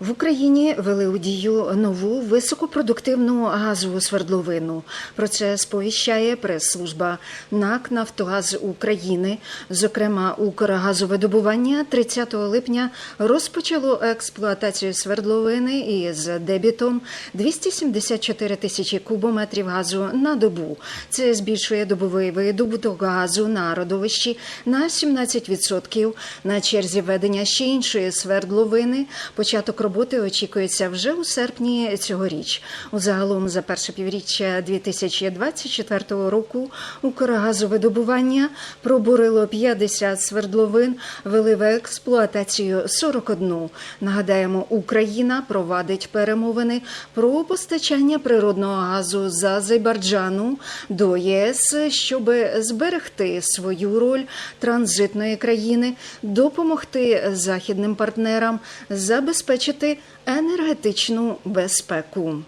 В Україні вели у дію нову високопродуктивну газову свердловину. Про це сповіщає прес-служба НАК Нафтогаз України. Зокрема, Укргазовидобування 30 липня розпочало експлуатацію свердловини із дебітом 274 тисячі кубометрів газу на добу. Це збільшує добовий видобуток газу на родовищі на 17%. На черзі введення ще іншої свердловини. Початок роботи очікується вже у серпні цьогоріч. Загалом за перше півріччя 2024 року Укргазовидобування пробурило 50 свердловин, вели в експлуатацію 41. Нагадаємо, Україна провадить перемовини про постачання природного газу з Азербайджану до ЄС, щоб зберегти свою роль транзитної країни, допомогти західним партнерам забезпечити енергетичну безпеку.